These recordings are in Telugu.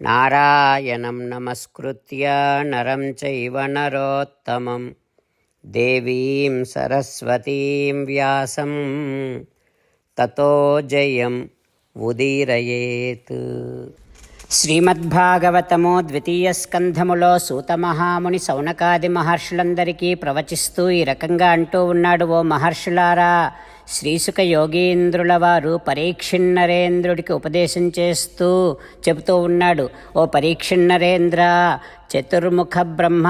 నారాయణం నమస్కృత్య నరం చైవ నరోత్తమం దేవీం సరస్వతీం వ్యాసం తతో జయం ఉదీరయేత్ శ్రీమద్భాగవతము ద్వితీయ స్కంధములో సూతమహాముని సౌనకాది మహర్షులందరికీ ప్రవచిస్తూ ఈ రకంగా అంటూ ఉన్నాడు ఓ మహర్షులారా శ్రీసుక యోగీంద్రుల వారు పరీక్షిన్నరేంద్రుడికి ఉపదేశం చేస్తూ చెబుతూ ఉన్నాడు ఓ పరీక్షిన్నరేంద్ర చతుర్ముఖ బ్రహ్మ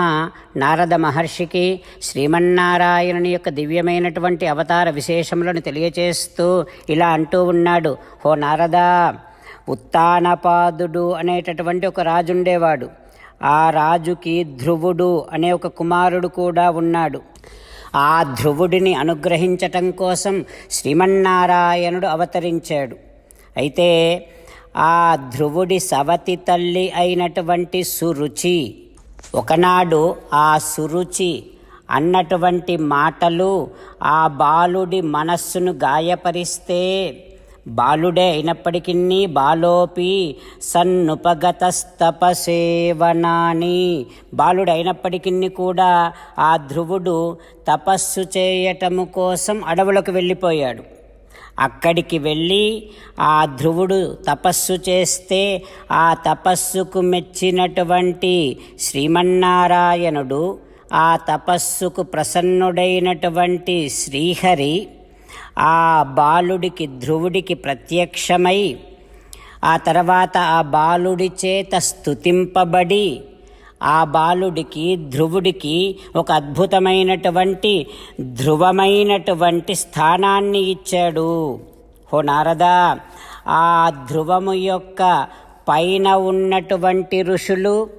నారద మహర్షికి శ్రీమన్నారాయణుని యొక్క దివ్యమైనటువంటి అవతార విశేషములను తెలియచేస్తూ ఇలా అంటూ ఉన్నాడు ఓ నారదా ఉత్తానపాదుడు అనేటటువంటి ఒక రాజు ఉండేవాడు ఆ రాజుకి ధ్రువుడు అనే ఒక కుమారుడు కూడా ఉన్నాడు. ఆ ధ్రువుడిని అనుగ్రహించటం కోసం శ్రీమన్నారాయణుడు అవతరించాడు. అయితే ఆ ధ్రువుడి సవతి తల్లి అయినటువంటి సురుచి ఒకనాడు ఆ సురుచి అన్నటువంటి మాటలు ఆ బాలుడి మనస్సును గాయపరిస్తే బాలుడే అయినప్పటికీ బాలోపి సన్నుపగతస్తపసేవనాని. బాలుడైనప్పటికీ కూడా ఆ ధ్రువుడు తపస్సు చేయటము కోసం అడవులకు వెళ్ళిపోయాడు. అక్కడికి వెళ్ళి ఆ ధ్రువుడు తపస్సు చేస్తే ఆ తపస్సుకు మెచ్చినటువంటి శ్రీమన్నారాయణుడు ఆ తపస్సుకు ప్రసన్నుడైనటువంటి శ్రీహరి ఆ బాలుడికి ధ్రువుడికి ప్రత్యక్షమై ఆ తర్వాత ఆ బాలుడి చేత స్తుతింపబడి ఆ బాలుడికి ధ్రువుడికి ఒక అద్భుతమైనటువంటి ధ్రువమైనటువంటి స్థానాన్ని ఇచ్చాడు. హో నారదా ఆ ధ్రువము యొక్క పైన ఉన్నటువంటి ఋషులు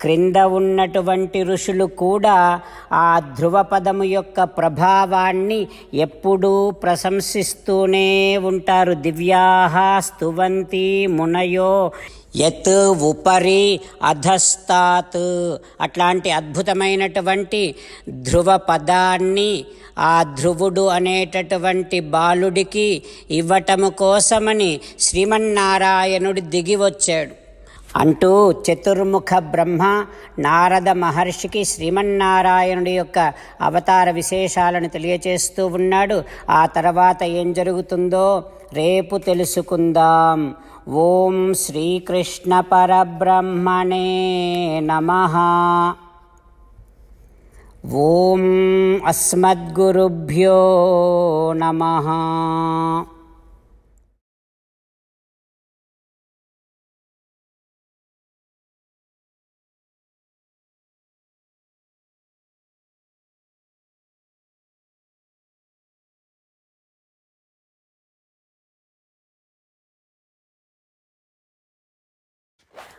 క్రింద ఉన్నటువంటి ఋషులు కూడా ఆ ధ్రువపదము యొక్క ప్రభావాన్ని ఎప్పుడూ ప్రశంసిస్తూనే ఉంటారు. దివ్యాహ స్తువంతి మునయో యత్ ఉపరి అధస్తాత్. అట్లాంటి అద్భుతమైనటువంటి ధ్రువ పదాన్ని ఆ ధ్రువుడు అనేటటువంటి బాలుడికి ఇవ్వటము కోసమని శ్రీమన్నారాయణుడు దిగి వచ్చాడు. అంటూ చతుర్ముఖ బ్రహ్మ నారద మహర్షికి శ్రీమన్నారాయణుడి యొక్క అవతార విశేషాలను తెలియచేస్తూ ఉన్నాడు. ఆ తర్వాత ఏం జరుగుతుందో రేపు తెలుసుకుందాం. ఓం శ్రీకృష్ణ పరబ్రహ్మణే నమ. ఓం అస్మద్గురుభ్యో నమ.